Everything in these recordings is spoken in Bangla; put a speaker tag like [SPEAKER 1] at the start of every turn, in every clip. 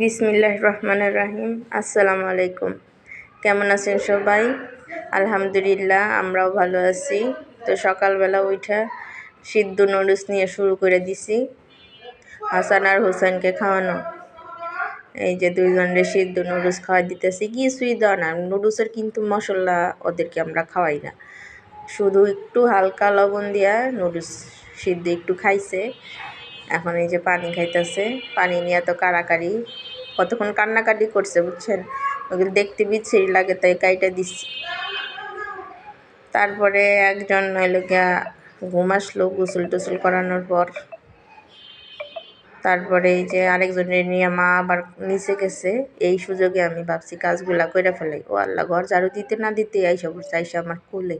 [SPEAKER 1] বিসমিল্লাহ রহমান রাহিম। আসসালামু আলাইকুম। কেমন আছেন সবাই? আলহামদুলিল্লাহ, আমরাও ভালো আছি। তো সকালবেলা উঠা সিদ্ধ নুডলস নিয়ে শুরু করে দিছি। হাসান আর হোসেনকে খাওয়ানো। এই যে দুইজনের সিদ্ধ নুডলস খাওয়াই দিতেছি। কিছুই দেওয়া না। নুডলসের কিন্তু মশলা ওদেরকে আমরা খাওয়াই না। শুধু একটু হালকা লবণ দিয়া নুডলস সিদ্ধ একটু খাইছে। এখন এই যে পানি খাইতেছে, পানি নিয়ে তো কারাকারি কতক্ষণ কান্নাকাটি করছে বুঝছেন? ওগুলো দেখতে বিচ্ছিরি লাগে, তাই কাইটা দিচ্ছি। তারপরে একজন নইলে গিয়া ঘুম আসলো গোসল টোসল করানোর পর। তারপরে এই যে আরেকজনের নিয়ে মা আবার নিচে গেছে, এই সুযোগে আমি ভাবছি কাজগুলা করে ফেলাই। ও আল্লাহ, ঘর ঝাড়ু দিতে না দিতে আইসা বসে আইসা আমার কুলে।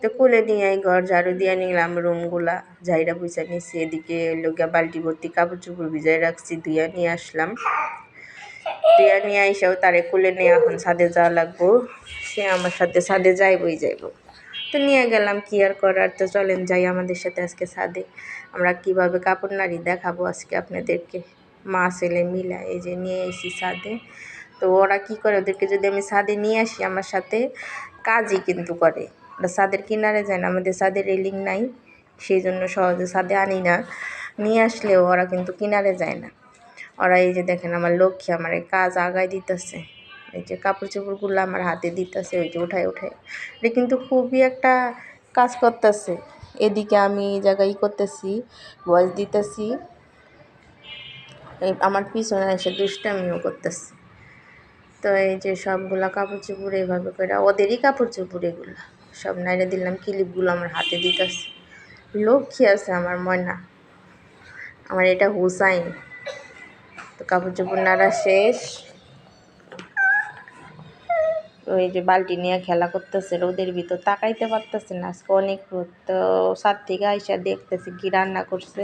[SPEAKER 1] তো কুলে নিয়ে এই ঘর, ঝাড়ু দিয়ে নিলাম রুমগুলা। ঝাইরা বুঝা নিছি, এদিকে লোকিয়া বালতি ভর্তি কাপড় চুপড় ভিজাই রাখছি, ধুইয়া নিয়ে আসলাম। ধুইয়া নিয়ে আইসাও তারে কুলে নিয়ে এখন ছাদে যাওয়া লাগবো। সে আমার সাথে ছাদে যাইবই যাইব। তো নিয়ে গেলাম, কি আর করার? তো চলেন যাই আমাদের সাথে আজকে ছাদে। আমরা কীভাবে কাপড় নাড়ি দেখাবো আজকে আপনাদেরকে। মা, ছেলে মিলা এই যে নিয়ে এসি ছাদে। তো ওরা কি করে? ওদেরকে যদি আমি ছাদে নিয়ে আসি আমার সাথে, কাজই কিন্তু করে। ওরা ছাদের কিনারে যায় না, আমাদের ছাদে রেলিং নাই, সেই জন্য সহজে ছাদে আনি না। নিয়ে আসলেও ওরা কিন্তু কিনারে যায় না। ওরা এই যে দেখেন আমার লক্ষ্মী আমার এই কাজ আগায় দিতেছে। এই যে কাপড় চোপড়গুলো আমার হাতে দিতেছে, ওই যে উঠায় উঠায়। এটা কিন্তু খুবই একটা কাজ করতেছে। এদিকে আমি এই জায়গায় করতেছি ভয়েস দিতেছি। আমার পিছনে এসে দুষ্টামিও করতেছে। তো এই যে সবগুলা কাপড় চোপড় এইভাবে করে ওদেরই কাপড় চোপড় এগুলো। সব নাইরে দিলাম, ক্লিপগুলো আমার হাতে দিতেছে। লক্ষ্মী আছে আমার ময়না। আমার এটা হুসাইন। তো কাপড় চোপড় নাড়া শেষ। ওই যে বালতি নিয়ে খেলা করতেছে, রোদের ভিতর তাকাইতে পারতেছে না। আজকে অনেক রোদ, তো সাত থেকে আইসা দেখতেছে কি রান্না করছে।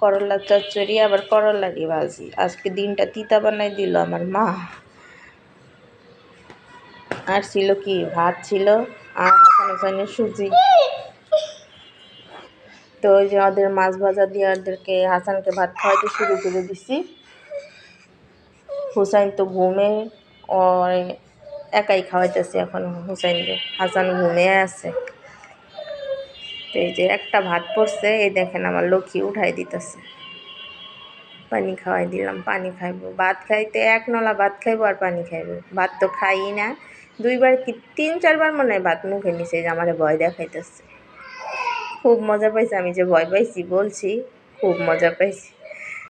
[SPEAKER 1] করলা চচ্চড়ি, আবার করলারই ভাজি। আজকে দিনটা তিতা বানাই দিল আমার মা। আর ছিল কি? ভাত ছিল, আর হাসান হাসানের সুজি। তো ওই যে ওদের মাছ ভাজা দিয়ে ওদেরকে হাসানকে ভাত খাওয়াইতে শুরু করে দিছি। হুসাইন তো ঘুমে, ও একাই খাওয়াইতেছে এখন হুসাইনকে। হাসান ঘুমে আছে। তো এই যে একটা ভাত পড়ছে, এই দেখেন আমার লক্ষ্মী উঠাই দিতেছে। পানি খাওয়াই দিলাম, পানি খাইবো। ভাত খাইতে এক নলা ভাত খাইবো আর পানি খাইবো। ভাত তো খাই না। দুইবার কি তিন, চারবার মনে হয় ভাত মুখে নিছে যে আমার ভয় দেখাইতেছে। খুব মজা পাইছি, আমি যে ভয় পাইছি, বলছি, খুব মজা পাইছি।